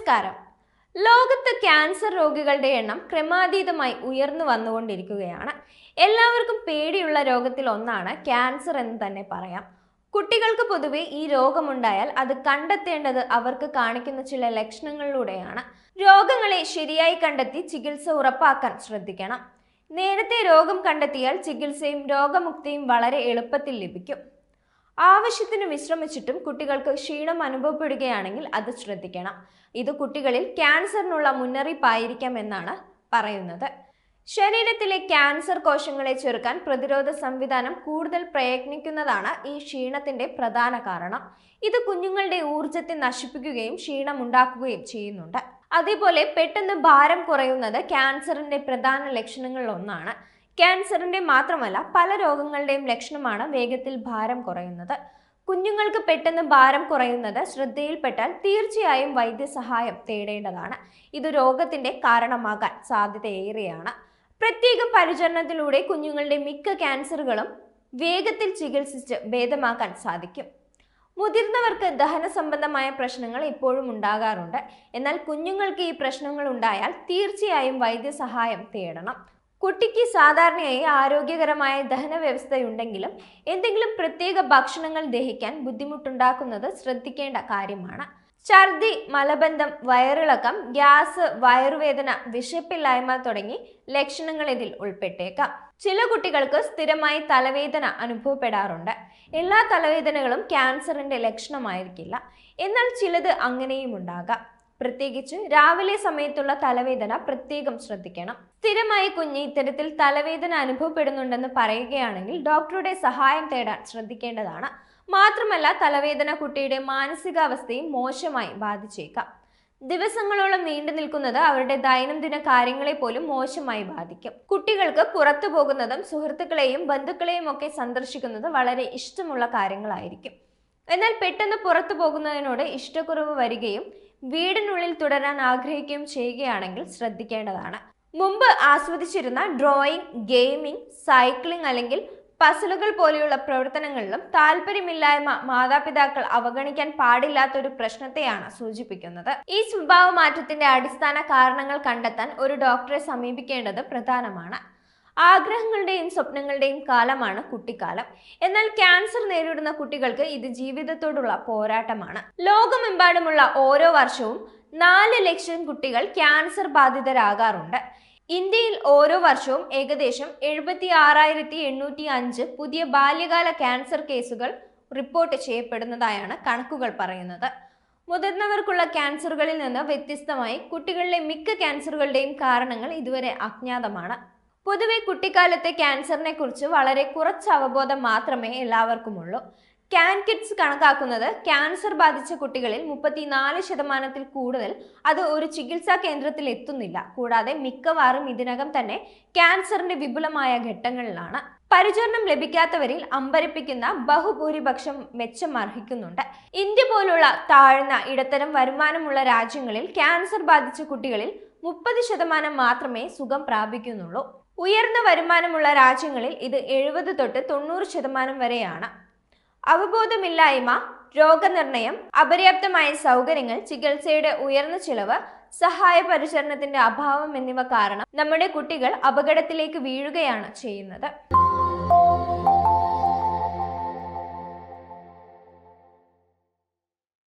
നമസ്കാരം. ലോകത്ത് ക്യാൻസർ രോഗികളുടെ എണ്ണം ക്രമാതീതമായി ഉയർന്നു വന്നുകൊണ്ടിരിക്കുകയാണ്. എല്ലാവർക്കും പേടിയുള്ള രോഗത്തിൽ ഒന്നാണ് ക്യാൻസർ എന്ന് തന്നെ പറയാം. കുട്ടികൾക്ക് പൊതുവെ ഈ രോഗമുണ്ടായാൽ അത് കണ്ടെത്തേണ്ടത് അവർക്ക് കാണിക്കുന്ന ചില ലക്ഷണങ്ങളിലൂടെയാണ്. രോഗങ്ങളെ ശരിയായി കണ്ടെത്തി ചികിത്സ ഉറപ്പാക്കാൻ ശ്രദ്ധിക്കണം. നേരത്തെ രോഗം കണ്ടെത്തിയാൽ ചികിത്സയും രോഗമുക്തിയും വളരെ എളുപ്പത്തിൽ ലഭിക്കും. ആവശ്യത്തിന് വിശ്രമിച്ചിട്ടും കുട്ടികൾക്ക് ക്ഷീണം അനുഭവപ്പെടുകയാണെങ്കിൽ അത് ശ്രദ്ധിക്കണം. ഇത് കുട്ടികളിൽ ക്യാൻസറിനുള്ള മുന്നറിയിപ്പായിരിക്കാം എന്നാണ് പറയുന്നത്. ശരീരത്തിലെ ക്യാൻസർ കോശങ്ങളെ ചെറുക്കാൻ പ്രതിരോധ സംവിധാനം കൂടുതൽ പ്രയത്നിക്കുന്നതാണ് ഈ ക്ഷീണത്തിന്റെ പ്രധാന കാരണം. ഇത് കുഞ്ഞുങ്ങളുടെ ഊർജത്തെ നശിപ്പിക്കുകയും ക്ഷീണം ഉണ്ടാക്കുകയും ചെയ്യുന്നുണ്ട്. അതേപോലെ പെട്ടെന്ന് ഭാരം കുറയുന്നത് ക്യാൻസറിന്റെ പ്രധാന ലക്ഷണങ്ങളിൽ ഒന്നാണ് ക്യാൻസറിന്റെ മാത്രമല്ല പല രോഗങ്ങളുടെയും ലക്ഷണമാണ് വേഗത്തിൽ ഭാരം കുറയുന്നത്. കുഞ്ഞുങ്ങൾക്ക് പെട്ടെന്ന് ഭാരം കുറയുന്നത് ശ്രദ്ധയിൽപ്പെട്ടാൽ തീർച്ചയായും വൈദ്യസഹായം തേടേണ്ടതാണ്. ഇത് രോഗത്തിന്റെ കാരണമാകാൻ സാധ്യതയേറെയാണ്. പ്രത്യേക പരിചരണത്തിലൂടെ കുഞ്ഞുങ്ങളുടെ മിക്ക ക്യാൻസറുകളും വേഗത്തിൽ ചികിത്സിച്ച് ഭേദമാക്കാൻ സാധിക്കും. മുതിർന്നവർക്ക് ദഹന സംബന്ധമായ പ്രശ്നങ്ങൾ ഇപ്പോഴും ഉണ്ടാകാറുണ്ട്. എന്നാൽ കുഞ്ഞുങ്ങൾക്ക് ഈ പ്രശ്നങ്ങൾ ഉണ്ടായാൽ തീർച്ചയായും വൈദ്യസഹായം തേടണം. കുട്ടിക്ക് സാധാരണയായി ആരോഗ്യകരമായ ദഹന വ്യവസ്ഥയുണ്ടെങ്കിലും എന്തെങ്കിലും പ്രത്യേക ഭക്ഷണങ്ങൾ ദഹിക്കാൻ ബുദ്ധിമുട്ടുണ്ടാക്കുന്നത് ശ്രദ്ധിക്കേണ്ട കാര്യമാണ്. ഛർദി മലബന്ധം വയറിളക്കം ഗ്യാസ് വയറുവേദന വിശപ്പില്ലായ്മ തുടങ്ങി ലക്ഷണങ്ങൾ ഇതിൽ ഉൾപ്പെട്ടേക്കാം. ചില കുട്ടികൾക്ക് സ്ഥിരമായി തലവേദന അനുഭവപ്പെടാറുണ്ട്. എല്ലാ തലവേദനകളും ക്യാൻസറിന്റെ ലക്ഷണമായിരിക്കില്ല. എന്നാൽ ചിലത് അങ്ങനെയും ഉണ്ടാകാം. പ്രത്യേകിച്ച് രാവിലെ സമയത്തുള്ള തലവേദന പ്രത്യേകം ശ്രദ്ധിക്കണം. സ്ഥിരമായി കുഞ്ഞ് ഇത്തരത്തിൽ തലവേദന അനുഭവപ്പെടുന്നുണ്ടെന്ന് പറയുകയാണെങ്കിൽ ഡോക്ടറുടെ സഹായം തേടാൻ ശ്രദ്ധിക്കേണ്ടതാണ്. മാത്രമല്ല തലവേദന കുട്ടിയുടെ മാനസികാവസ്ഥയും മോശമായി ബാധിച്ചേക്കാം. ദിവസങ്ങളോളം നീണ്ടു നിൽക്കുന്നത് അവരുടെ ദൈനംദിന കാര്യങ്ങളെ പോലും മോശമായി ബാധിക്കും. കുട്ടികൾക്ക് പുറത്തു പോകുന്നതും സുഹൃത്തുക്കളെയും ബന്ധുക്കളെയും ഒക്കെ സന്ദർശിക്കുന്നത് വളരെ ഇഷ്ടമുള്ള കാര്യങ്ങളായിരിക്കും. എന്നാൽ പെട്ടെന്ന് പുറത്തു പോകുന്നതിനോട് ഇഷ്ടക്കുറവ് വരികയും വീടിനുള്ളിൽ തുടരാൻ ആഗ്രഹിക്കുകയും ചെയ്യുകയാണെങ്കിൽ ശ്രദ്ധിക്കേണ്ടതാണ്. മുമ്പ് ആസ്വദിച്ചിരുന്ന ഡ്രോയിങ് ഗെയിമിംഗ് സൈക്ലിംഗ് അല്ലെങ്കിൽ പസിലുകൾ പോലെയുള്ള പ്രവർത്തനങ്ങളിലും താല്പര്യമില്ലായ്മ മാതാപിതാക്കൾ അവഗണിക്കാൻ പാടില്ലാത്ത ഒരു പ്രശ്നത്തെയാണ് സൂചിപ്പിക്കുന്നത്. ഈ സ്വഭാവ മാറ്റത്തിന്റെ അടിസ്ഥാന കാരണങ്ങൾ കണ്ടെത്താൻ ഒരു ഡോക്ടറെ സമീപിക്കേണ്ടത് പ്രധാനമാണ്. ആഗ്രഹങ്ങളുടെയും സ്വപ്നങ്ങളുടെയും കാലമാണ് കുട്ടിക്കാലം. എന്നാൽ ക്യാൻസർ നേരിടുന്ന കുട്ടികൾക്ക് ഇത് ജീവിതത്തോടുള്ള പോരാട്ടമാണ്. ലോകമെമ്പാടുമുള്ള ഓരോ വർഷവും നാല് ലക്ഷം കുട്ടികൾ ക്യാൻസർ ബാധിതരാകാറുണ്ട്. ഇന്ത്യയിൽ ഓരോ വർഷവും ഏകദേശം എഴുപത്തി ആറായിരത്തി എണ്ണൂറ്റി അഞ്ച് പുതിയ ബാല്യകാല ക്യാൻസർ കേസുകൾ റിപ്പോർട്ട് ചെയ്യപ്പെടുന്നതായാണ് കണക്കുകൾ പറയുന്നത്. മുതിർന്നവർക്കുള്ള ക്യാൻസറുകളിൽ നിന്ന് വ്യത്യസ്തമായി കുട്ടികളിലെ മിക്ക ക്യാൻസറുകളുടെയും കാരണങ്ങൾ ഇതുവരെ അജ്ഞാതമാണ്. പൊതുവെ കുട്ടിക്കാലത്തെ ക്യാൻസറിനെ കുറിച്ച് വളരെ കുറച്ച് അവബോധം മാത്രമേ എല്ലാവർക്കുമുള്ളൂ. ക്യാൻ കിഡ്സ് കണക്കാക്കുന്നത് ക്യാൻസർ ബാധിച്ച കുട്ടികളിൽ മുപ്പത്തിനാല് ശതമാനത്തിൽ കൂടുതൽ അത് ഒരു ചികിത്സാ കേന്ദ്രത്തിൽ എത്തുന്നില്ല. കൂടാതെ മിക്കവാറും ഇതിനകം തന്നെ ക്യാൻസറിന്റെ വിപുലമായ ഘട്ടങ്ങളിലാണ്. പരിചരണം ലഭിക്കാത്തവരിൽ അമ്പരപ്പിക്കുന്ന ബഹുഭൂരിപക്ഷം മെച്ചം അർഹിക്കുന്നുണ്ട്. ഇന്ത്യ പോലുള്ള താഴ്ന്ന ഇടത്തരം വരുമാനമുള്ള രാജ്യങ്ങളിൽ ക്യാൻസർ ബാധിച്ച കുട്ടികളിൽ മുപ്പത് ശതമാനം മാത്രമേ സുഖം പ്രാപിക്കുന്നുള്ളൂ. ഉയർന്ന വരുമാനമുള്ള രാജ്യങ്ങളിൽ ഇത് എഴുപത് തൊട്ട് തൊണ്ണൂറ് ശതമാനം വരെയാണ്. അവബോധമില്ലായ്മ രോഗനിർണയം അപര്യാപ്തമായ സൗകര്യങ്ങൾ ചികിത്സയുടെ ഉയർന്ന ചിലവ് സഹായ പരിചരണത്തിന്റെ അഭാവം എന്നിവ കാരണം നമ്മുടെ കുട്ടികൾ അപകടത്തിലേക്ക് വീഴുകയാണ് ചെയ്യുന്നത്.